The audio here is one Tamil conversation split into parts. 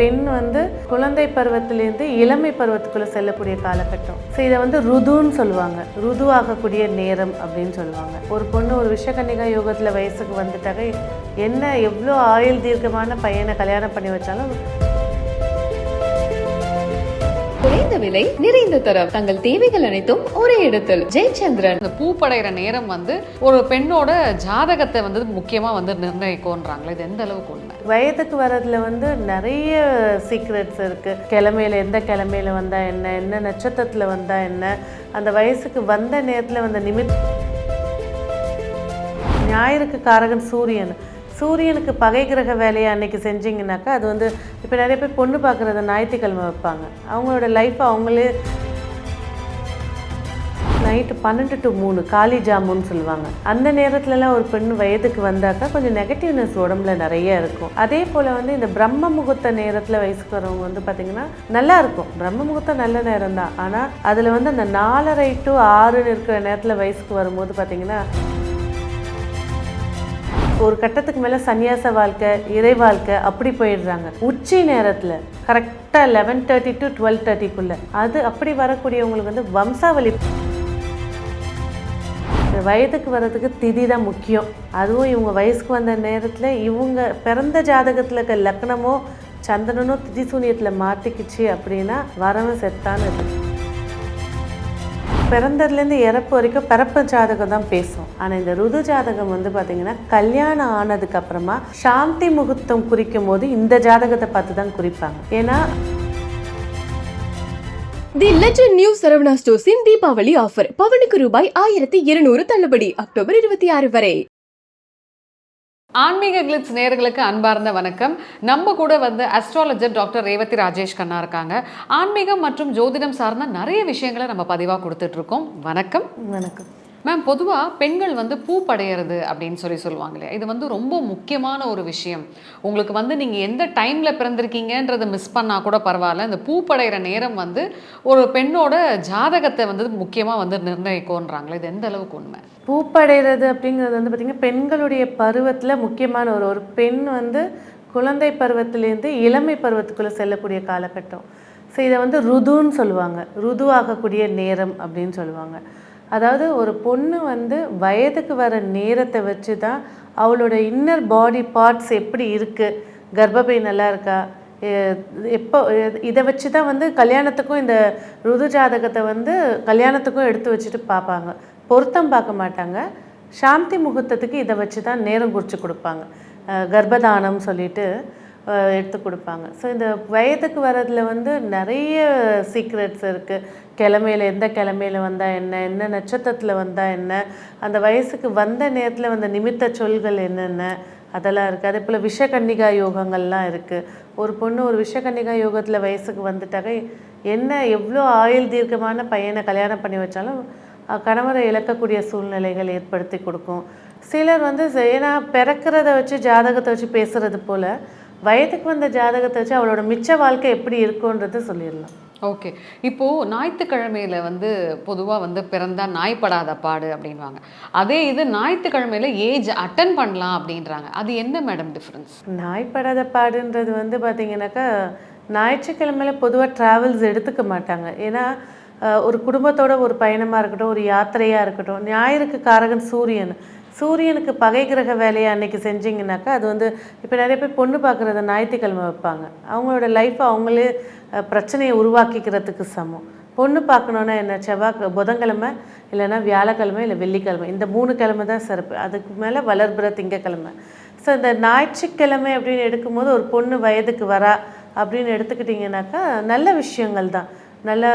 பெண் வந்து குழந்தை பருவத்திலேருந்து இளமை பருவத்துக்குள்ளே செல்லக்கூடிய காலகட்டம். ஸோ இதை வந்து ருதுன்னு சொல்லுவாங்க. ருதுவாகக்கூடிய நேரம் அப்படின்னு சொல்லுவாங்க. ஒரு பொண்ணு ஒரு விஷகன்னிகா யோகத்தில் வயசுக்கு வந்துட்டாக்க என்ன எவ்வளோ ஆயுள் தீர்க்கமான பையனை கல்யாணம் பண்ணி வச்சாலும் குறைந்த விலை நிறைந்த தரம். தங்கள் தேவைகள் அனைத்தும் ஒரே இடத்தில். ஜெயச்சந்திரன். இந்த பூப்படைகிற நேரம் வந்து ஒரு பெண்ணோட ஜாதகத்தை வந்து முக்கியமாக வந்து நிர்ணயிக்கும்ன்றாங்களே இது எந்த அளவுக்கு உண்மை? வயதுக்கு வர்றதுல வந்து நிறைய சீக்ரெட்ஸ் இருக்குது கிழமையில எந்த கிழமையில வந்தால் என்ன என்ன நட்சத்திரத்தில் வந்தால் என்ன அந்த வயசுக்கு வந்த நேரத்தில் வந்த நிமித் ஞாயிறுக்கு காரகன் சூரியன். சூரியனுக்கு பகை கிரக வேலையை அன்னைக்கு செஞ்சிங்கனாக்கா அது வந்து இப்போ நிறைய பேர் பொண்ணு பார்க்குறத ஞாயிற்றுக்கிழமை வைப்பாங்க. அவங்களோட லைஃப்பை அவங்களே நைட்டு பன்னெண்டு டு மூணு காலி ஜாமுன்னு சொல்லுவாங்க. அந்த நேரத்துலலாம் ஒரு பெண் வயதுக்கு வந்தாக்கா கொஞ்சம் நெகட்டிவ்னஸ் உடம்புல நிறைய இருக்கும். அதே போல் வந்து இந்த பிரம்ம முகூர்த்த நேரத்தில் வயசுக்கு வரவங்க வந்து பார்த்திங்கன்னா நல்லா இருக்கும். பிரம்ம முகூர்த்தம் நல்ல நேரம் தான். ஆனால் அதில் வந்து அந்த நாலரை டு ஆறுன்னு இருக்கிற நேரத்தில் வயசுக்கு வரும்போது பார்த்திங்கன்னா ஒரு கட்டத்துக்கு மேலே சன்னியாச வாழ்க்கை இறை வாழ்க்கை அப்படி போயிடுறாங்க. உச்சி நேரத்தில் கரெக்டாக லெவன் தேர்ட்டி டு டுவெல் தேர்ட்டிக்குள்ளே அது அப்படி வரக்கூடியவங்களுக்கு வந்து வம்சாவளி வயதுக்கு வர்றதுக்கு திதி தான் முக்கியம். அதுவும் இவங்க வயசுக்கு வந்த நேரத்தில் இவங்க பிறந்த ஜாதகத்தில் இருக்க லக்னமோ சந்திரனோ திதி சூனியத்தில் மாட்டிக்கிச்சு அப்படின்னா வரவன் செத்தான்னு இருக்கு. பிறந்ததுலேருந்து இறப்பு வரைக்கும் பிறப்பு ஜாதகம் தான் பேசும். ஆனால் இந்த ருது ஜாதகம் வந்து பார்த்தீங்கன்னா கல்யாணம் ஆனதுக்கு அப்புறமா சாந்தி முகூர்த்தம் குறிக்கும் போது இந்த ஜாதகத்தை பார்த்து தான் குறிப்பாங்க. ஏன்னா தி லெஜண்ட் நியூ சரவணா ஸ்டோர்ஸின் தீபாவளி ஆஃபர் பவனுக்கு ரூபாய் ஆயிரத்தி இருநூறு தள்ளுபடி அக்டோபர் இருபத்தி ஆறு வரை. ஆன்மீக கிளிட்ஸ் நேயர்களுக்கு அன்பார்ந்த வணக்கம். நம்ம கூட வந்து அஸ்ட்ராலஜர் டாக்டர் ரேவதி ராஜேஷ் கண்ணா இருக்காங்க. ஆன்மீகம் மற்றும் ஜோதிடம் சார்ந்த நிறைய விஷயங்களை நம்ம பதிவாக கொடுத்துட்டு இருக்கோம். வணக்கம். வணக்கம். மேம் பொதுவாக பெண்கள் வந்து பூ படையிறது அப்படின்னு சொல்லி சொல்லுவாங்க இல்லையா? இது வந்து ரொம்ப முக்கியமான ஒரு விஷயம். உங்களுக்கு வந்து நீங்கள் எந்த டைமில் பிறந்திருக்கீங்கன்றதை மிஸ் பண்ணால் கூட பரவாயில்ல. இந்த பூ படையிற நேரம் வந்து ஒரு பெண்ணோட ஜாதகத்தை வந்து முக்கியமாக வந்து நிர்ணயிக்கோன்றாங்களே இது எந்த அளவுக்கு உண்மை? பூப்படைகிறது அப்படிங்கிறது வந்து பார்த்திங்கன்னா பெண்களுடைய பருவத்தில் முக்கியமான ஒரு ஒரு பெண் வந்து குழந்தை பருவத்திலேருந்து இளமை பருவத்துக்குள்ளே செல்லக்கூடிய காலகட்டம். ஸோ இதை வந்து ருதுன்னு சொல்லுவாங்க. ருதுவாகக்கூடிய நேரம் அப்படின்னு சொல்லுவாங்க. அதாவது ஒரு பொண்ணு வந்து வயதுக்கு வர நேரத்தை வச்சு தான் அவளோட இன்னர் பாடி பார்ட்ஸ் எப்படி இருக்குது கர்ப்பப்பை நல்லா இருக்கா? எப்போ இதை வச்சு தான் வந்து கல்யாணத்துக்கும் இந்த ருது ஜாதகத்தை வந்து கல்யாணத்துக்கும் எடுத்து வச்சுட்டு பார்ப்பாங்க. பொருத்தம் பார்க்க மாட்டாங்க. சாந்தி முகூர்த்தத்துக்கு இதை வச்சு தான் நேரம் குறித்து கொடுப்பாங்க. கர்ப்பதானம் சொல்லிட்டு எடுத்து கொடுப்பாங்க. ஸோ இந்த வயதுக்கு வர்றதுல வந்து நிறைய சீக்ரெட்ஸ் இருக்குது கிழமையில எந்த கிழமையில் வந்தால் என்ன என்ன நட்சத்திரத்தில் வந்தால் என்ன அந்த வயசுக்கு வந்த நேரத்தில் வந்த நிமித்த சொல்கள் என்னென்ன அதெல்லாம் இருக்குது அதே போல் விஷகன்னிகா யோகங்கள்லாம் இருக்குது ஒரு பொண்ணு ஒரு விஷகன்னிகா யோகத்தில் வயசுக்கு வந்துட்டாக்க என்ன எவ்வளோ ஆயுள் தீர்க்கமான பையனை கல்யாணம் பண்ணி வச்சாலும் கணவரை இழக்கக்கூடிய சூழ்நிலைகள் ஏற்படுத்தி கொடுக்கும். சிலர் வந்து செ- ஏன்னா பிறக்கிறத வச்சு ஜாதகத்தை வச்சு பேசுகிறது போல் வயதுக்கு வந்த ஜாதகத்தை வச்சு அவளோட மிச்ச வாழ்க்கை எப்படி இருக்கும்ன்றது சொல்லிடலாம். ஓகே. இப்போது ஞாயிற்றுக்கிழமையில வந்து பொதுவாக வந்து பிறந்தா நாய்ப்படாத பாடு அப்படின்வாங்க அதே இது ஞாயிற்றுக்கிழமையில ஏஜ் அட்டன் பண்ணலாம் அப்படின்றாங்க. அது என்ன மேடம் டிஃப்ரென்ஸ் நாய்ப்படாத பாடுன்றது வந்து பார்த்தீங்கன்னாக்கா ஞாயிற்றுக்கிழமையில பொதுவாக ட்ராவல்ஸ் எடுத்துக்க மாட்டாங்க. ஏன்னா ஒரு குடும்பத்தோட ஒரு பயணமாக இருக்கட்டும் ஒரு யாத்திரையாக இருக்கட்டும் ஞாயிறுக்கு காரகன் சூரியன். சூரியனுக்கு பகை கிரக வேலையை அன்னைக்கு செஞ்சிங்கனாக்கா அது வந்து இப்போ நிறைய பேர் பொண்ணு பார்க்குறத ஞாயிற்றுக்கிழமை வைப்பாங்க. அவங்களோட லைஃப்பை அவங்களே பிரச்சனையை உருவாக்கிக்கிறதுக்கு சமம். பொண்ணு பார்க்கணுன்னா என்ன செவ்வாய் புதன்கிழமை இல்லைன்னா வியாழக்கிழமை இல்லை வெள்ளிக்கிழமை. இந்த மூணு கிழமை தான் சிறப்பு. அதுக்கு மேலே வளர்பிற திங்கக்கிழமை. ஸோ இந்த ஞாயிற்றுக்கிழமை அப்படின்னு எடுக்கும்போது ஒரு பொண்ணு வயதுக்கு வரா அப்படின்னு எடுத்துக்கிட்டிங்கனாக்கா நல்ல விஷயங்கள் தான். நல்ல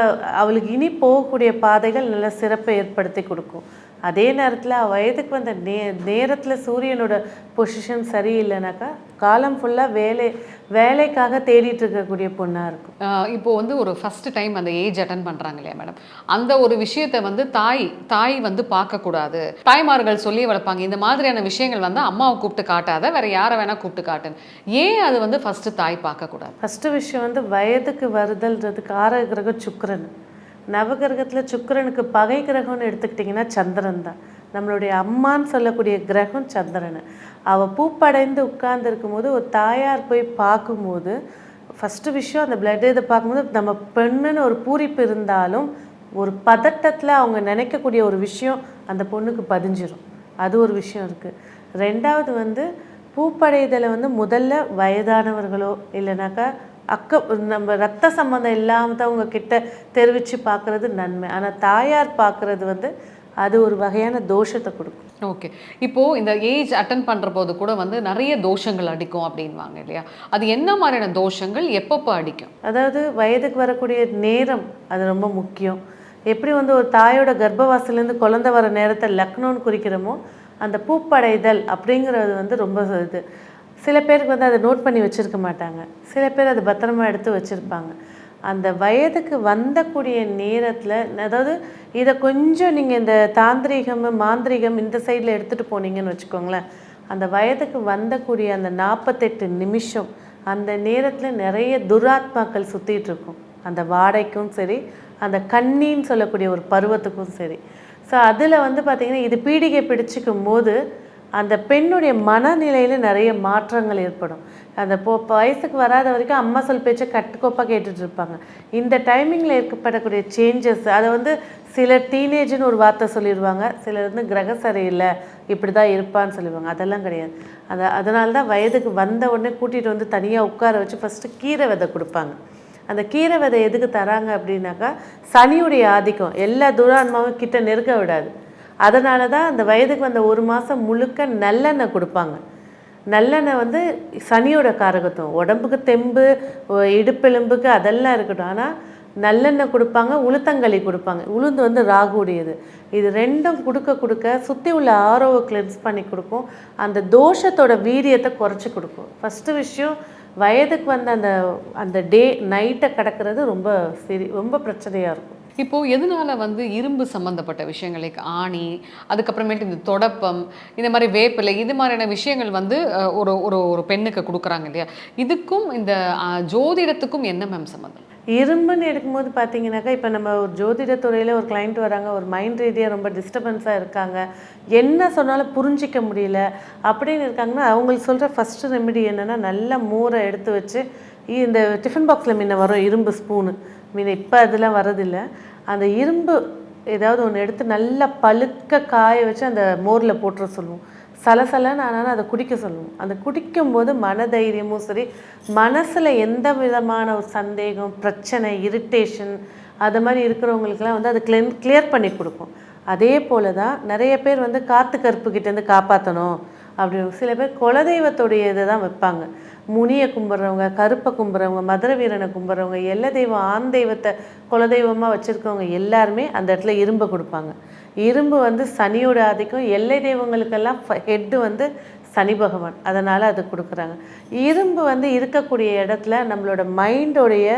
அவளுக்கு இனி போகக்கூடிய பாதைகள் நல்ல சிறப்பை ஏற்படுத்தி கொடுக்கும். அதே நேரத்தில் வயதுக்கு வந்த நே நேரத்தில் சூரியனோட பொசிஷன் சரியில்லைனாக்கா காலம் ஃபுல்லாக வேலை வேலைக்காக தேடிட்டு இருக்கக்கூடிய பொண்ணாக இருக்கும். இப்போ வந்து ஒரு ஃபர்ஸ்ட் டைம் அந்த ஏஜ் அட்டன் பண்ணுறாங்க இல்லையா மேடம் அந்த ஒரு விஷயத்தை வந்து தாய் தாய் வந்து பார்க்கக்கூடாது தாய்மார்கள் சொல்லி வளர்ப்பாங்க இந்த மாதிரியான விஷயங்கள் வந்து அம்மாவை கூப்பிட்டு காட்டாத வேற யாரை வேணா கூப்பிட்டு காட்டுன்னு. ஏன் அது வந்து ஃபர்ஸ்ட் தாய் பார்க்கக்கூடாது ஃபஸ்ட்டு விஷயம் வந்து வயதுக்கு வருதல்ன்றது காரக கிரகம் சுக்கிரன். நவகிரகத்தில் சுக்கரனுக்கு பகை கிரகம்னு எடுத்துக்கிட்டிங்கன்னா சந்திரன் தான். நம்மளுடைய அம்மான்னு சொல்லக்கூடிய கிரகம் சந்திரன். அவள் பூப்படைந்து உட்கார்ந்துருக்கும் போது ஒரு தாயார் போய் பார்க்கும்போது ஃபஸ்ட்டு விஷயம் அந்த பிளட் இதை பார்க்கும்போது நம்ம பெண்ணுன்னு ஒரு பூரிப்பு இருந்தாலும் ஒரு பதட்டத்தில் அவங்க நினைக்கக்கூடிய ஒரு விஷயம் அந்த பொண்ணுக்கு பதிஞ்சிடும் அது ஒரு விஷயம் இருக்குது ரெண்டாவது வந்து பூப்படைதலை வந்து முதல்ல வயதானவர்களோ இல்லைனாக்கா அக்க நம்ம ரத்த சம்மந்தம் இல்லாதவங்க கிட்ட தெரிவித்து பார்க்குறது நன்மை. ஆனால் தாயார் பார்க்குறது வந்து அது ஒரு வகையான தோஷத்தை கொடுக்கும். ஓகே. இப்போது இந்த ஏஜ் அட்டன் பண்ணுற போது கூட வந்து நிறைய தோஷங்கள் அடிக்கும் அப்படின்வாங்க இல்லையா? அது என்ன மாதிரியான தோஷங்கள் எப்பப்போ அடிக்கும்? அதாவது வயதுக்கு வரக்கூடிய நேரம் அது ரொம்ப முக்கியம். எப்படி வந்து ஒரு தாயோட கர்ப்பவாசலேருந்து குழந்தை வர நேரத்தை லக்னோன்னு குறிக்கிறோமோ அந்த பூப்படைதல் அப்படிங்கிறது வந்து ரொம்ப இது. சில பேருக்கு வந்து அதை நோட் பண்ணி வச்சுருக்க மாட்டாங்க. சில பேர் அதை பத்திரமா எடுத்து வச்சுருப்பாங்க. அந்த வயதுக்கு வந்தக்கூடிய நேரத்தில் அதாவது இதை கொஞ்சம் நீங்கள் இந்த தாந்திரீகம் மாந்திரீகம் இந்த சைடில் எடுத்துகிட்டு போனீங்கன்னு வச்சுக்கோங்களேன். அந்த வயதுக்கு வந்தக்கூடிய அந்த நாற்பத்தெட்டு நிமிஷம் அந்த நேரத்தில் நிறைய துராத்மாக்கள் சுற்றிட்டு இருக்கும். அந்த வாடைக்கும் சரி அந்த கண்ணின்னு சொல்லக்கூடிய ஒரு பருவத்துக்கும் சரி. ஸோ அதில் வந்து பார்த்திங்கன்னா இது பீடிகை பிடிச்சிக்கும் போது அந்த பெண்ணுடைய மனநிலையில் நிறைய மாற்றங்கள் ஏற்படும். அந்த போ வயசுக்கு வராத வரைக்கும் அம்மா சொல் பேச்சை கட்டுக்கோப்பாக கேட்டுட்ருப்பாங்க இந்த டைமிங்கில் ஏற்படக்கூடிய சேஞ்சஸ் அதை வந்து சில டீனேஜ்னு ஒரு வார்த்தை சொல்லிடுவாங்க. சிலர் வந்து கிரக சரியில்லை இப்படி தான் இருப்பான்னு சொல்லிடுவாங்க அதெல்லாம் கிடையாது. அந்த அதனால தான் வயதுக்கு வந்த உடனே கூட்டிகிட்டு வந்து தனியாக உட்கார வச்சு ஃபஸ்ட்டு கீரை விதை கொடுப்பாங்க. அந்த கீரை விதை எதுக்கு தராங்க அப்படின்னாக்கா சனியுடைய ஆதிக்கம். எல்லா துரான்மாவும் கிட்ட நெருக்க விடாது. அதனால தான் அந்த வயதுக்கு வந்த ஒரு மாதம் முழுக்க நல்லெண்ணெய் கொடுப்பாங்க. நல்லெண்ணெய் வந்து சனியோட காரகத்துவம். உடம்புக்கு தெம்பு இடுப்பெலும்புக்கு அதெல்லாம் இருக்கட்டும். ஆனால் நல்லெண்ணெய் கொடுப்பாங்க உளுத்தங்களி கொடுப்பாங்க. உளுந்து வந்து ராகுடையது. இது ரெண்டும் கொடுக்க கொடுக்க சுற்றி உள்ள ஆரோவை கிளென்ஸ் பண்ணி கொடுக்கும். அந்த தோஷத்தோட வீரியத்தை குறைச்சி கொடுக்கும். ஃபஸ்ட்டு விஷயம் வயதுக்கு வந்த அந்த அந்த டே நைட்டை கடக்கிறது ரொம்ப சரி ரொம்ப பிரச்சனையாக இருக்கும். இப்போது எதனால் வந்து இரும்பு சம்மந்தப்பட்ட விஷயங்கள் ஆணி அதுக்கப்புறமேட்டு இந்த தொடப்பம் இந்த மாதிரி வேப்பிலை இது மாதிரியான விஷயங்கள் வந்து ஒரு ஒரு ஒரு பெண்ணுக்கு கொடுக்குறாங்க இல்லையா? இதுக்கும் இந்த ஜோதிடத்துக்கும் என்ன மேம் சம்மந்தம் இரும்புன்னு எடுக்கும்போது பார்த்தீங்கன்னாக்கா இப்போ நம்ம ஒரு ஜோதிட துறையில் ஒரு கிளைண்ட் வராங்க ஒரு மைண்ட் ரீதியாக ரொம்ப டிஸ்டர்பன்ஸாக இருக்காங்க. என்ன சொன்னாலும் புரிஞ்சிக்க முடியல அப்படின்னு இருக்காங்கன்னா அவங்களுக்கு சொல்கிற ஃபஸ்ட்டு ரெமெடி என்னென்னா நல்ல மோரை எடுத்து வச்சு இந்த டிஃபன் பாக்ஸில் முன்ன வரும் இரும்பு ஸ்பூனு மீன் இப்போ அதெல்லாம் வரதில்லை அந்த இரும்பு ஏதாவது ஒன்று எடுத்து நல்லா பழுக்க காய வச்சு அந்த மோரில் போட்டுற சொல்லுவோம். சலசலன்னு ஆனாலும் அதை குடிக்க சொல்லுவோம். அந்த குடிக்கும்போது மனதைரியமும் சரி மனசில் எந்த விதமான ஒரு சந்தேகம் பிரச்சனை இரிட்டேஷன் அது மாதிரி இருக்கிறவங்களுக்குலாம் வந்து அது கிளென் கிளியர் பண்ணி கொடுக்கும். அதே போல தான் நிறைய பேர் வந்து காற்று கருப்புக்கிட்டேருந்து காப்பாற்றணும் அப்படி சில பேர் குலதெய்வத்துடைய இதை தான் வைப்பாங்க. முனியை கும்பிட்றவங்க கருப்பை கும்பிட்றவங்க மதுர வீரனை கும்பிட்றவங்க எல்லை தெய்வம் ஆண் தெய்வத்தை குலதெய்வமாக வச்சுருக்கவங்க எல்லாருமே அந்த இடத்துல இரும்பை கொடுப்பாங்க. இரும்பு வந்து சனியோட ஆதிக்கம் எல்லை தெய்வங்களுக்கெல்லாம் ஹெட்டு வந்து சனி பகவான். அதனால் அது கொடுக்குறாங்க. இரும்பு வந்து இருக்கக்கூடிய இடத்துல நம்மளோட மைண்டோடைய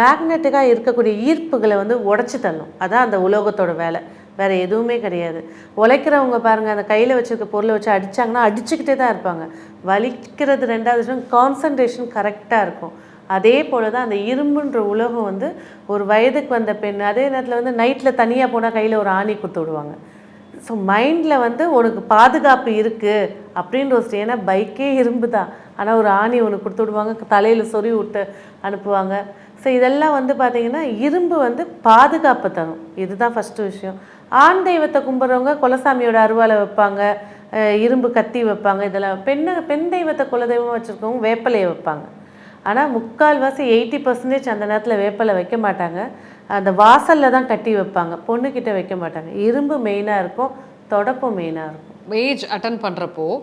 மேக்னெட்டிக்காக இருக்கக்கூடிய ஈர்ப்புகளை வந்து உடச்சி தள்ளும். அதான் அந்த உலோகத்தோட வேலை. வேறு எதுவுமே கிடையாது. உழைக்கிறவங்க பாருங்கள் அந்த கையில் வச்சுருக்க பொருளை வச்சு அடிச்சாங்கன்னா அடிச்சுக்கிட்டே தான் இருப்பாங்க. வலிக்கிறது ரெண்டாவது விஷயம் கான்சன்ட்ரேஷன் கரெக்டாக இருக்கும். அதே போல் தான் அந்த இரும்புன்ற உலகம் வந்து ஒரு வயதுக்கு வந்த பெண் அதே நேரத்தில் வந்து நைட்டில் தனியாக போனால் கையில் ஒரு ஆணி கொடுத்து விடுவாங்க. ஸோ மைண்டில் வந்து உனக்கு பாதுகாப்பு இருக்குது அப்படின்ற ஒரு ஏன்னா பைக்கே இரும்பு தான். ஆனால் ஒரு ஆணி ஒன்று கொடுத்து விடுவாங்க தலையில் சொறி விட்டு அனுப்புவாங்க. ஸோ இதெல்லாம் வந்து பார்த்திங்கன்னா இரும்பு வந்து பாதுகாப்பு தரும். இதுதான் ஃபஸ்ட்டு விஷயம். ஆண் தெய்வத்தை கும்பிட்றவங்க குலசாமியோட அருவாலை வைப்பாங்க இரும்பு கத்தி வைப்பாங்க இதெல்லாம். பெண்ணை பெண் தெய்வத்தை குலதெய்வமாக வச்சுருக்கவங்க வேப்பலையை வைப்பாங்க. ஆனால் முக்கால்வாசி எயிட்டி பர்சன்டேஜ் அந்த நேரத்தில் வேப்பலை வைக்க மாட்டாங்க. அந்த வாசலில் தான் கட்டி வைப்பாங்க. பொண்ணுக்கிட்ட வைக்க மாட்டாங்க. இரும்பு மெயினாக இருக்கும் தொடப்பும் மெயினாக இருக்கும். ஏஜ் அட்டன் பண்ணுறப்போ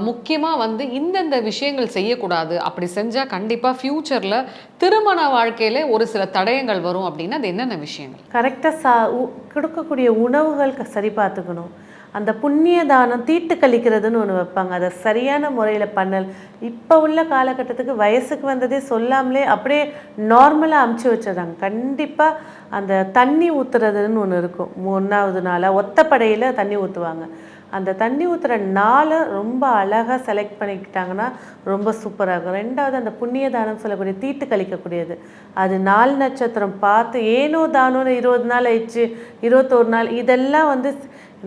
முக்கியமாக வந்து இந்தந்த விஷயங்கள் செய்யக்கூடாது. அப்படி செஞ்சால் கண்டிப்பாக ஃப்யூச்சரில் திருமண வாழ்க்கையில் ஒரு சில தடயங்கள் வரும் அப்படின்னா அது என்னென்ன விஷயங்கள்? கரெக்டாக சா உ- கொடுக்கக்கூடிய உணவுகள் க- சரி பார்த்துக்கணும். அந்த புண்ணிய தானம் தீட்டு கழிக்கிறதுன்னு ஒன்று வைப்பாங்க. அதை சரியான முறையில் பண்ணல். இப்போ உள்ள காலகட்டத்துக்கு வயசுக்கு வந்ததே சொல்லாமலே அப்படியே நார்மலாக அமுச்சு வச்சிடுறாங்க. கண்டிப்பாக அந்த தண்ணி ஊற்றுறதுன்னு ஒன்று இருக்கும். ஒன்றாவது நாளாக ஒத்தப்படையில் தண்ணி ஊற்றுவாங்க அந்த தண்ணி ஊற்றுற நாளை ரொம்ப அழகாக செலக்ட் பண்ணிக்கிட்டாங்கன்னா ரொம்ப சூப்பராக இருக்கும். ரெண்டாவது அந்த புண்ணிய தானம் சொல்லக்கூடிய தீட்டு கழிக்கக்கூடியது. அது நாள் நட்சத்திரம் பார்த்து ஏனோ தானோன்னு இருபது நாள் ஆயிடுச்சு இருபத்தோரு நாள் இதெல்லாம் வந்து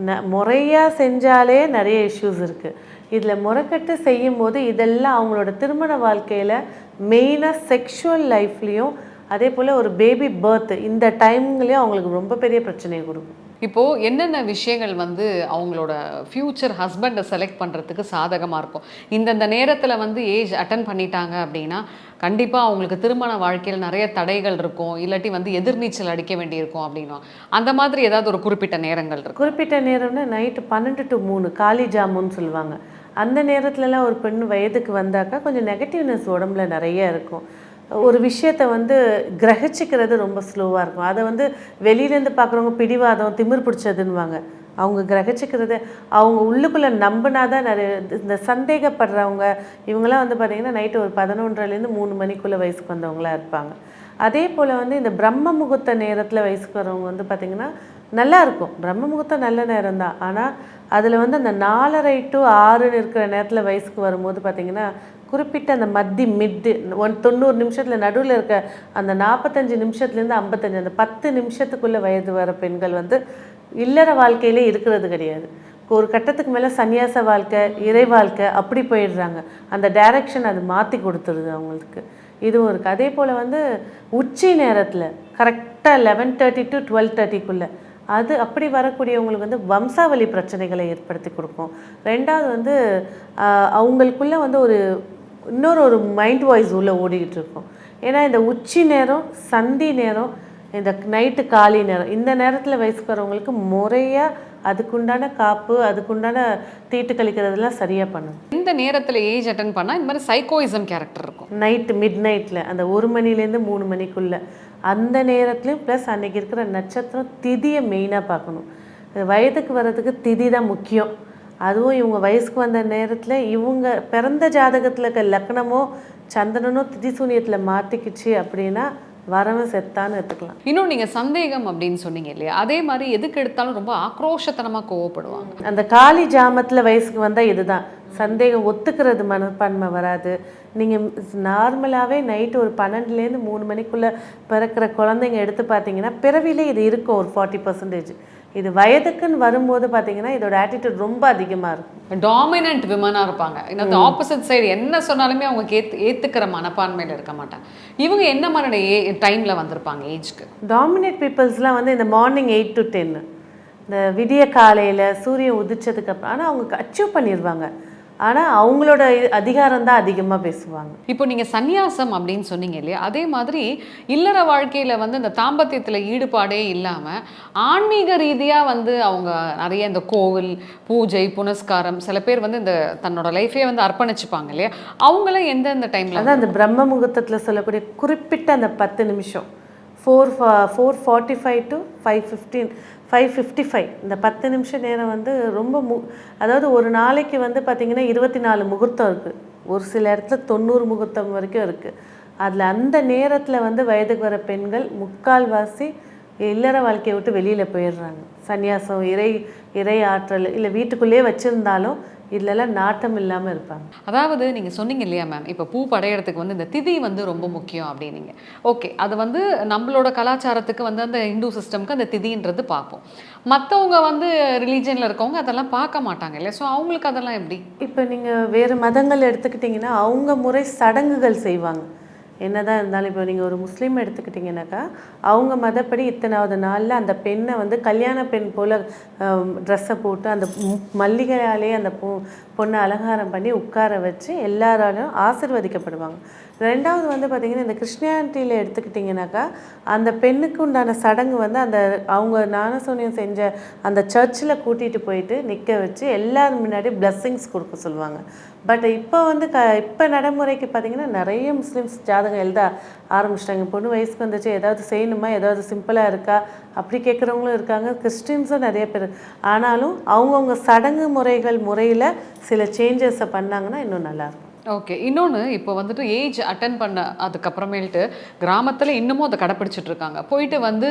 ந முறையாக செஞ்சாலே நிறைய இஷ்யூஸ் இருக்குது இதில் முறைக்கட்டு செய்யும்போது இதெல்லாம் அவங்களோட திருமண வாழ்க்கையில் மெயினாக செக்ஷுவல் லைஃப்லேயும் அதே போல் ஒரு பேபி பர்த் இந்த டைம்லேயும் அவங்களுக்கு ரொம்ப பெரிய பிரச்சனையை கொடுக்கும். இப்போ என்னென்ன விஷயங்கள் வந்து அவங்களோட ஃப்யூச்சர் ஹஸ்பண்டை செலக்ட் பண்ணுறதுக்கு சாதகமாக இருக்கும்? இந்தந்த நேரத்தில் வந்து ஏஜ் அட்டன் பண்ணிட்டாங்க அப்படின்னா கண்டிப்பாக அவங்களுக்கு திருமண வாழ்க்கையில் நிறைய தடைகள் இருக்கும். இல்லாட்டி வந்து எதிர்நீச்சல் அடிக்க வேண்டியிருக்கும் அப்படின்னா அந்த மாதிரி ஏதாவது ஒரு குறிப்பிட்ட நேரங்கள் இருக்கும் குறிப்பிட்ட நேரம்னா நைட்டு பன்னெண்டு டு மூணு காலி ஜாமுன்னு சொல்லுவாங்க. அந்த நேரத்துலலாம் ஒரு பெண் வயதுக்கு வந்தாக்கா கொஞ்சம் நெகட்டிவ்னஸ் உடம்புல நிறைய இருக்கும். ஒரு விஷயத்தை வந்து கிரகிச்சிக்கிறது ரொம்ப ஸ்லோவாக இருக்கும். அதை வந்து வெளியிலேருந்து பார்க்குறவங்க பிடிவாதம் திமிர் பிடிச்சதுன்னுவாங்க. அவங்க கிரகிச்சிக்கிறது அவங்க உள்ளுக்குள்ளே நம்பினா தான் நிறைய இந்த சந்தேகப்படுறவங்க இவங்கெல்லாம் வந்து பார்த்திங்கன்னா நைட்டு ஒரு பதினொன்றரைலேருந்து மூணு மணிக்குள்ளே வயசுக்கு வந்தவங்களா இருப்பாங்க. அதே போல் வந்து இந்த பிரம்ம முகூர்த்த நேரத்தில் வயசுக்கு வரவங்க வந்து பார்த்திங்கன்னா நல்லா இருக்கும். பிரம்ம முகூர்த்தம் நல்ல நேரம் தான். ஆனால் அதில் வந்து அந்த நாலரை டு ஆறுன்னு இருக்கிற நேரத்தில் வயசுக்கு வரும்போது பார்த்திங்கன்னா குறிப்பிட்ட அந்த மத்தி மிட்டு ஒன் தொண்ணூறு நிமிஷத்தில் நடுவில் இருக்க அந்த நாற்பத்தஞ்சு நிமிஷத்துலேருந்து ஐம்பத்தஞ்சு அந்த பத்து நிமிஷத்துக்குள்ளே வயது வர பெண்கள் வந்து இல்லற வாழ்க்கையிலே இருக்கிறது கிடையாது. ஒரு கட்டத்துக்கு மேலே சன்னியாச வாழ்க்கை இறை வாழ்க்கை அப்படி போயிடுறாங்க. அந்த டைரக்ஷன் அது மாற்றி கொடுத்துருது அவங்களுக்கு. இதுவும் இருக்குது அதே போல் வந்து உச்சி நேரத்தில் கரெக்டாக லெவன் தேர்ட்டி டு டுவெல் தேர்ட்டிக்குள்ளே அது அப்படி வரக்கூடியவங்களுக்கு வந்து வம்சாவளி பிரச்சனைகளை ஏற்படுத்தி கொடுக்கும். ரெண்டாவது வந்து அவங்களுக்குள்ளே வந்து ஒரு இன்னொரு ஒரு மைண்ட் வாய்ஸ் உள்ளே ஓடிக்கிட்டு இருக்கும். ஏன்னா இந்த உச்சி நேரம் சந்தி நேரம் இந்த நைட்டு காலை நேரம் இந்த நேரத்தில் வயசுக்கு வரவங்களுக்கு முறையாக அதுக்குண்டான காப்பு அதுக்குண்டான தீட்டு கழிக்கிறதெல்லாம் சரியாக பண்ணணும் இந்த நேரத்தில் ஏஜ் அட்டன் பண்ணால் இந்த மாதிரி சைக்கோயிசம் கேரக்டர் இருக்கும். நைட்டு மிட் நைட்டில் அந்த ஒரு மணிலேருந்து மூணு மணிக்குள்ளே அந்த நேரத்துலையும் ப்ளஸ் அன்னைக்கு இருக்கிற நட்சத்திரம் திதியை மெயினாக பார்க்கணும். வயதுக்கு வர்றதுக்கு திதி தான் முக்கியம். அதுவும் இவங்க வயசுக்கு வந்த நேரத்தில் இவங்க பிறந்த ஜாதகத்தில் இருக்க லக்னமோ சந்திரனோ திதி சூனியத்தில் மாட்டிக்கிச்சு அப்படின்னா வரவன் செத்தான்னு எடுத்துக்கலாம். இன்னும் நீங்கள் சந்தேகம் அப்படின்னு சொன்னீங்க இல்லையா? அதே மாதிரி எதுக்கு எடுத்தாலும் ரொம்ப ஆக்ரோஷத்தனமாக கோவப்படுவாங்க. அந்த காலி ஜாமத்தில் வயசுக்கு வந்தால் இதுதான். சந்தேகம் ஒத்துக்கிறது மனப்பான்மை வராது. நீங்கள் நார்மலாகவே நைட்டு ஒரு பன்னெண்டுலேருந்து மூணு மணிக்குள்ளே பிறக்கிற குழந்தைங்க எடுத்து பார்த்தீங்கன்னா பிறவிலே இது இருக்கும் ஒரு ஃபார்ட்டி பர்சன்டேஜ் இது வயதுக்குன்னு வரும்போது பார்த்தீங்கன்னா இதோட ஆட்டிடியூட் ரொம்ப அதிகமாக இருக்கும். டாமினன்ட் விமனாக இருப்பாங்க. இன்னொரு ஆப்போசிட் சைடு என்ன சொன்னாலுமே அவங்க ஏத்து ஏற்றுக்கிற மனப்பான்மையில் இருக்க மாட்டாங்க. இவங்க என்ன மாதிரி ஏ டைமில் வந்திருப்பாங்க ஏஜ்க்கு டாமினேட் பீப்புள்ஸ்லாம் வந்து இந்த மார்னிங் எயிட் டு டென்னு இந்த விடிய காலையில் சூரியன் உதிச்சதுக்கப்புறம் ஆனால் அவங்க அச்சீவ் பண்ணிடுவாங்க ஆனால் அவங்களோட அதிகாரம் தான் அதிகமாக பேசுவாங்க. இப்போ நீங்கள் சந்நியாசம் அப்படின்னு சொன்னீங்க இல்லையா? அதே மாதிரி இல்லற வாழ்க்கையில் வந்து இந்த தாம்பத்தியத்தில் ஈடுபாடே இல்லாமல் ஆன்மீக ரீதியாக வந்து அவங்க நிறைய இந்த கோவில் பூஜை புனஸ்காரம் சில பேர் வந்து இந்த தன்னோட லைஃபே வந்து அர்ப்பணிச்சுப்பாங்க இல்லையா? அவங்களாம் எந்தெந்த டைமில் அதான் அந்த பிரம்ம முகூர்த்தத்தில் சொல்லக்கூடிய குறிப்பிட்ட அந்த பத்து நிமிஷம். Four four forty five to five fifteen five fifty five இந்த பத்து நிமிஷம் நேரம் வந்து ரொம்ப மு அதாவது ஒரு நாளைக்கு வந்து பார்த்திங்கன்னா இருபத்தி நாலு முகூர்த்தம் இருக்குது ஒரு சில இடத்துல தொண்ணூறு முகூர்த்தம் வரைக்கும் இருக்குது அதில் அந்த நேரத்தில் வந்து வயதுக்கு வர பெண்கள் முக்கால்வாசி இல்லற வாழ்க்கையை விட்டு வெளியில் போயிடுறாங்க. சந்நியாசம் இறை இறை ஆற்றல் இல்லை வீட்டுக்குள்ளேயே வச்சுருந்தாலும் இதுலலாம் நாட்டம் இல்லாமல் இருப்பாங்க. அதாவது நீங்கள் சொன்னீங்க இல்லையா மேம் இப்போ பூ படையறதுக்கு வந்து இந்த திதி வந்து ரொம்ப முக்கியம் அப்படின்னீங்க. ஓகே அது வந்து நம்மளோட கலாச்சாரத்துக்கு வந்து அந்த இந்து சிஸ்டம்க்கு அந்த திதின்றது பார்ப்போம். மற்றவங்க வந்து ரிலீஜனில் இருக்கவங்க அதெல்லாம் பார்க்க மாட்டாங்க இல்லையா? ஸோ அவங்களுக்கு அதெல்லாம் எப்படி? இப்போ நீங்கள் வேறு மதங்கள் எடுத்துக்கிட்டிங்கன்னா அவங்க முறை சடங்குகள் செய்வாங்க. என்னதான் இருந்தாலும் இப்போ நீங்கள் ஒரு முஸ்லீம் எடுத்துக்கிட்டிங்கனாக்கா அவங்க மதப்படி இத்தனாவது நாளில் அந்த பெண்ணை வந்து கல்யாண பெண் போல் ட்ரெஸ்ஸை போட்டு அந்த மல்லிகையாலேயே மல்லிகையாலே அந்த பொ பொண்ணை அலங்காரம் பண்ணி உட்கார வச்சு எல்லாராலும் ஆசிர்வதிக்கப்படுவாங்க. ரெண்டாவது வந்து பார்த்திங்கன்னா இந்த கிறிஸ்டியானிட்டியில் எடுத்துக்கிட்டிங்கனாக்கா அந்த பெண்ணுக்கு உண்டான சடங்கு வந்து அந்த அவங்க ஞானசூனியம் செஞ்ச அந்த சர்ச்சில் கூட்டிகிட்டு போயிட்டு நிற்க வச்சு எல்லாரும் முன்னாடி பிளஸ்ஸிங்ஸ் கொடுக்க சொல்லுவாங்க. பட் இப்போ வந்து க இப்போ நடைமுறைக்கு பார்த்தீங்கன்னா நிறைய முஸ்லீம்ஸ் ஜாதகம் எழுத ஆரம்பிச்சிட்டாங்க. பொண்ணு வயசுக்கு வந்துச்சு ஏதாவது செய்யணுமா? ஏதாவது சிம்பிளாக இருக்கா? அப்படி கேட்குறவங்களும் இருக்காங்க. கிறிஸ்டின்ஸும் நிறைய பேர். ஆனாலும் அவங்கவுங்க சடங்கு முறைகள் முறையில் சில சேஞ்சஸை பண்ணாங்கன்னா இன்னும் நல்லாயிருக்கும் ஓகே இன்னொன்று இப்போ வந்துட்டு ஏஜ் அட்டன் பண்ண அதுக்கப்புறமேல்ட்டு கிராமத்தில் இன்னமும் அதை கடைப்பிடிச்சிட்டு இருக்காங்க போயிட்டு வந்து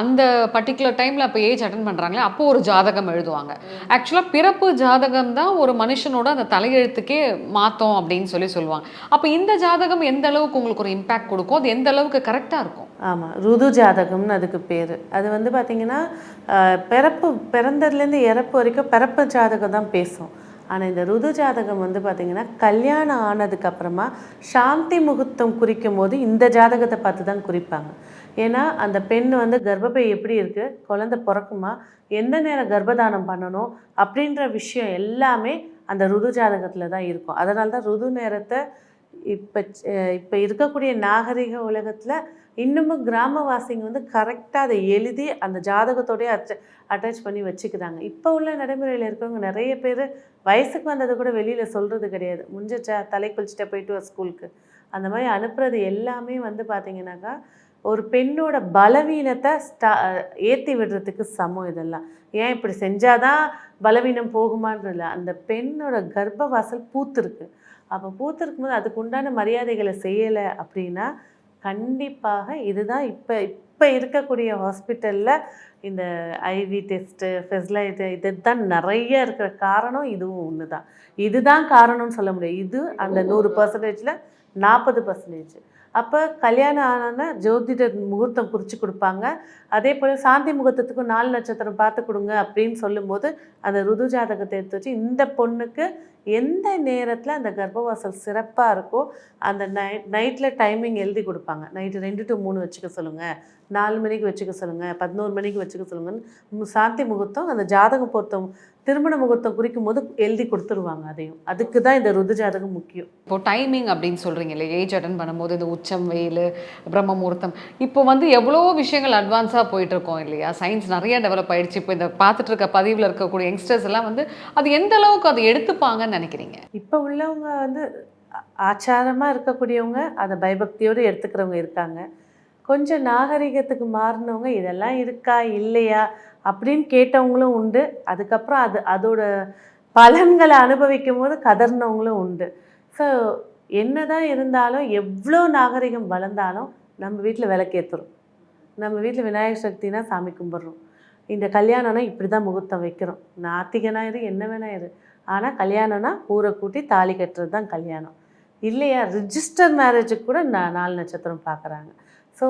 அந்த பர்டிகுலர் டைமில் அப்போ ஏஜ் அட்டன் பண்ணுறாங்களே அப்போ ஒரு ஜாதகம் எழுதுவாங்க. ஆக்சுவலாக பிறப்பு ஜாதகம் தான் ஒரு மனுஷனோட அந்த தலையெழுத்துக்கே மாற்றோம் அப்படின்னு சொல்லி சொல்லுவாங்க. அப்போ இந்த ஜாதகம் எந்த அளவுக்கு உங்களுக்கு ஒரு இம்பேக்ட் கொடுக்கும்? அது எந்த அளவுக்கு கரெக்டாக இருக்கும்? ஆமாம் ருது ஜாதகம்னு அதுக்கு பேர். அது வந்து பார்த்திங்கன்னா பிறப்பு பிறந்ததுலேருந்து இறப்பு வரைக்கும் பிறப்பு ஜாதகம் தான் பேசும். ஆனால் இந்த ருது ஜாதகம் வந்து பார்த்திங்கன்னா கல்யாணம் ஆனதுக்கப்புறமா சாந்தி முகூர்த்தம் குறிக்கும் போது இந்த ஜாதகத்தை பார்த்து தான் குறிப்பாங்க. ஏன்னா அந்த பெண் வந்து கர்ப்பப்பை எப்படி இருக்குது குழந்தை பிறக்குமா? எந்த நேரம் கர்ப்பதானம் பண்ணணும்? அப்படின்ற விஷயம் எல்லாமே அந்த ருது ஜாதகத்தில் தான் இருக்கும். அதனால தான் ருது நேரத்தை இப்போ இப்போ இருக்கக்கூடிய நாகரிக உலகத்தில் இன்னமும் கிராமவாசிங்க வந்து கரெக்டாக அதை எழுதி அந்த ஜாதகத்தோடய அட்ட அட்டாச் பண்ணி வச்சுக்கிறாங்க. இப்போ உள்ள நடைமுறையில் இருக்கிறவங்க நிறைய பேர் வயசுக்கு வந்ததை கூட வெளியில் சொல்கிறது கிடையாது. முஞ்சிச்சா தலை குளிச்சுட்டு போயிட்டு வா ஸ்கூலுக்கு அந்த மாதிரி அனுப்புறது எல்லாமே வந்து பார்த்திங்கனாக்கா ஒரு பெண்ணோட பலவீனத்தை ஸ்டா ஏற்றி விடுறதுக்கு சமம் இதெல்லாம். ஏன் இப்படி செஞ்சாதான் பலவீனம் போகுமான்றது இல்லை. அந்த பெண்ணோட கர்ப்பவாசல் பூத்திருக்கு. அப்போ பூத்திருக்கும் போது அதுக்கு உண்டான மரியாதைகளை செய்யலை அப்படின்னா கண்டிப்பாக இதுதான் இப்போ இப்போ இருக்கக்கூடிய ஹாஸ்பிட்டலில் இந்த ஐவி டெஸ்ட்டு ஃபெசிலைட்டு இது தான் நிறைய இருக்கிற காரணம் இதுவும் ஒன்று தான் இதுதான் காரணம்னு சொல்ல முடியாது. இது அந்த நூறு பர்சன்டேஜில் நாற்பது பர்சன்டேஜ் அப்போ கல்யாணம் ஆனோன்னா ஜோதிடர் முகூர்த்தம் குறித்து கொடுப்பாங்க. அதே போல் சாந்தி முகூர்த்தத்துக்கும் நாலு நட்சத்திரம் பார்த்து கொடுங்க அப்படின்னு சொல்லும்போது அந்த ருது ஜாதகத்தை எடுத்து வச்சு இந்த பொண்ணுக்கு எந்த நேரத்தில் அந்த கர்ப்பவாசல் சிறப்பாக இருக்கோ அந்த நைட் நைட்டில் டைமிங் எழுதி கொடுப்பாங்க. நைட்டு ரெண்டு டு மூணு வச்சுக்க சொல்லுங்கள் நாலு மணிக்கு வச்சுக்க சொல்லுங்கள் பதினோரு மணிக்கு வச்சுக்க சொல்லுங்கன்னு சாந்தி முகூர்த்தம் அந்த ஜாதகம் பொருத்தம் திருமண முகூர்த்தம் குறிக்கும் போது எழுதி கொடுத்துருவாங்க அதையும். அதுக்கு தான் இந்த ருது ஜாதகம் முக்கியம். இப்போ டைமிங் அப்படின்னு சொல்கிறீங்க இல்லையா? ஏஜ் அட்டன் பண்ணும்போது இந்த உச்சம் வெயில் பிரம்ம முகூர்த்தம். இப்போ வந்து எவ்வளோ விஷயங்கள் அட்வான்ஸாக போயிட்டு இருக்கோம் இல்லையா? சயின்ஸ் நிறைய டெவலப் ஆயிடுச்சு. இப்போ இந்த பார்த்துட்டு இருக்க பதிவில் இருக்கக்கூடிய யங்ஸ்டர்ஸ் எல்லாம் வந்து அது எந்த அளவுக்கு அதை எடுத்துப்பாங்கன்னு நினைக்கிறீங்க? இப்போ உள்ளவங்க வந்து ஆச்சாரமாக இருக்கக்கூடியவங்க அதை பயபக்தியோடு எடுத்துக்கிறவங்க இருக்காங்க. கொஞ்சம் நாகரிகத்துக்கு மாறினவங்க இதெல்லாம் இருக்கா இல்லையா? அப்படின்னு கேட்டவங்களும் உண்டு. அதுக்கப்புறம் அது அதோட பலன்களை அனுபவிக்கும் போது கதர்னவங்களும் உண்டு. ஸோ என்னதான் இருந்தாலும் எவ்வளோ நாகரிகம் வளர்ந்தாலும் நம்ம வீட்டில் விளக்கேற்றுறோம் நம்ம வீட்டில் விநாயகர் சக்தினா சாமி கும்பிட்றோம். இந்த கல்யாணம்னா இப்படி தான் முகூர்த்தம் வைக்கிறோம். நாத்திகனா இரு என்ன வேணா இரு. ஆனால் கல்யாணம்னா ஊரை கூட்டி தாலி கட்டுறது தான் கல்யாணம். இல்லையா? ரிஜிஸ்டர் மேரேஜுக்கு கூட நான் நாலு நட்சத்திரம் பார்க்குறாங்க ஸோ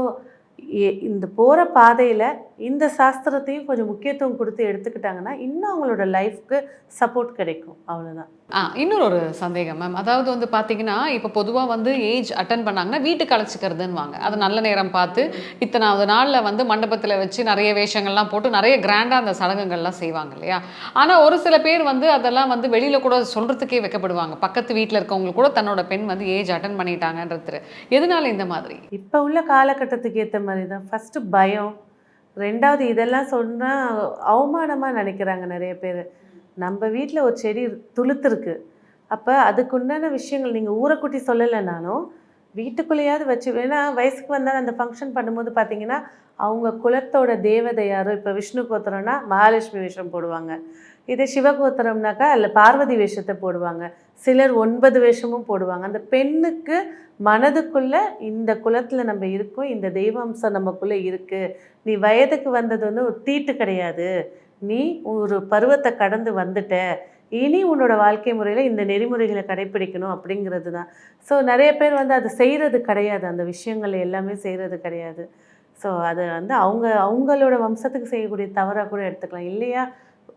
இந்த போகிற பாதையில் இந்த சாஸ்திரத்தையும் கொஞ்சம் முக்கியத்துவம் கொடுத்து எடுத்துக்கிட்டாங்கன்னா இன்னும் அவங்களோட லைஃப்க்கு சப்போர்ட் கிடைக்கும். அவ்வளோதான் ஆ இன்னொரு ஒரு சந்தேகம் மேம். அதாவது வந்து பார்த்தீங்கன்னா இப்போ பொதுவாக வந்து ஏஜ் அட்டன் பண்ணாங்கன்னா வீட்டுக்கு அழைச்சிக்கிறதுன்னுவாங்க அது நல்ல நேரம் பார்த்து இத்தனாவது நாளில் வந்து மண்டபத்தில் வச்சு நிறைய வேஷங்கள்லாம் போட்டு நிறைய கிராண்டாக அந்த சடங்குகள்லாம் செய்வாங்க இல்லையா? ஆனால் ஒரு சில பேர் வந்து அதெல்லாம் வந்து வெளியில் கூட சொல்கிறதுக்கே வைக்கப்படுவாங்க. பக்கத்து வீட்டில் இருக்கவங்க கூட தன்னோட பெண் வந்து ஏஜ் அட்டன் பண்ணிட்டாங்கன்றது எதனால இந்த மாதிரி? இப்போ உள்ள காலகட்டத்துக்கு ஏற்ற மாதிரி தான் ஃபஸ்ட்டு பயம். ரெண்டாவது இதெல்லாம் சொன்னால் அவமானமாக நினைக்கிறாங்க நிறைய பேர். நம்ம வீட்டில் ஒரு செடி துளுத்துருக்கு. அப்போ அதுக்குண்டான விஷயங்கள் நீங்கள் ஊரைக்குட்டி சொல்லலைனாலும் வீட்டுக்குள்ளேயாவது வச்சு ஏன்னா வயசுக்கு வந்தால் அந்த ஃபங்க்ஷன் பண்ணும்போது பார்த்தீங்கன்னா அவங்க குலத்தோட தேவதை யாரோ இப்போ விஷ்ணு கோத்திரம்னா மகாலட்சுமி வேஷம் போடுவாங்க. இதே சிவகோத்திரம்னாக்கா அதில் பார்வதி வேஷத்தை போடுவாங்க. சிலர் ஒன்பது வேஷமும் போடுவாங்க. அந்த பெண்ணுக்கு மனதுக்குள்ள இந்த குலத்தில் நம்ம இருக்கோம் இந்த தெய்வாம்சம் நமக்குள்ளே இருக்குது நீ வயதுக்கு வந்தது வந்து ஒரு தீட்டு கிடையாது. நீ ஒரு பருவத்தை கடந்து வந்துட்ட. இனி உன்னோட வாழ்க்கை முறையில் இந்த நெறிமுறைகளை கடைப்பிடிக்கணும் அப்படிங்கிறது தான். ஸோ நிறைய பேர் வந்து அது செய்கிறது கிடையாது. அந்த விஷயங்கள் எல்லாமே செய்கிறது கிடையாது. ஸோ அது வந்து அவங்க அவங்களோட வம்சத்துக்கு செய்யக்கூடிய தவறாக கூட எடுத்துக்கலாம். இல்லையா?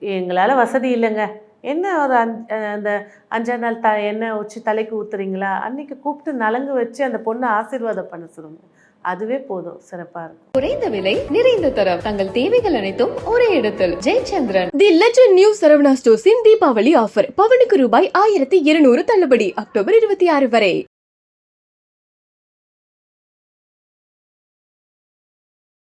எங்களால் வசதி இல்லைங்க. என்ன ஒரு அஞ் அந்த அஞ்சாறு நாள் த எண்ணெய் வச்சு தலைக்கு ஊத்துறீங்களா? அன்னைக்கு கூப்பிட்டு நலங்கு வச்சு அந்த பொண்ணை ஆசீர்வாதம் பண்ண சொல்லுங்க. அதுவே போதும். சிறப்பாக இருக்கும். குறைந்த விலை நிறைந்த தரம். தங்கள் தேவைகள் அனைத்தும் ஒரே இடத்தில். Jayachandran. The Legend New Saravana ஸ்டோர்ஸின் Deepavali offer பவனுக்கு ரூபாய் ஆயிரத்தி இருநூறு தள்ளுபடி. அக்டோபர் இருபத்தி ஆறு வரை.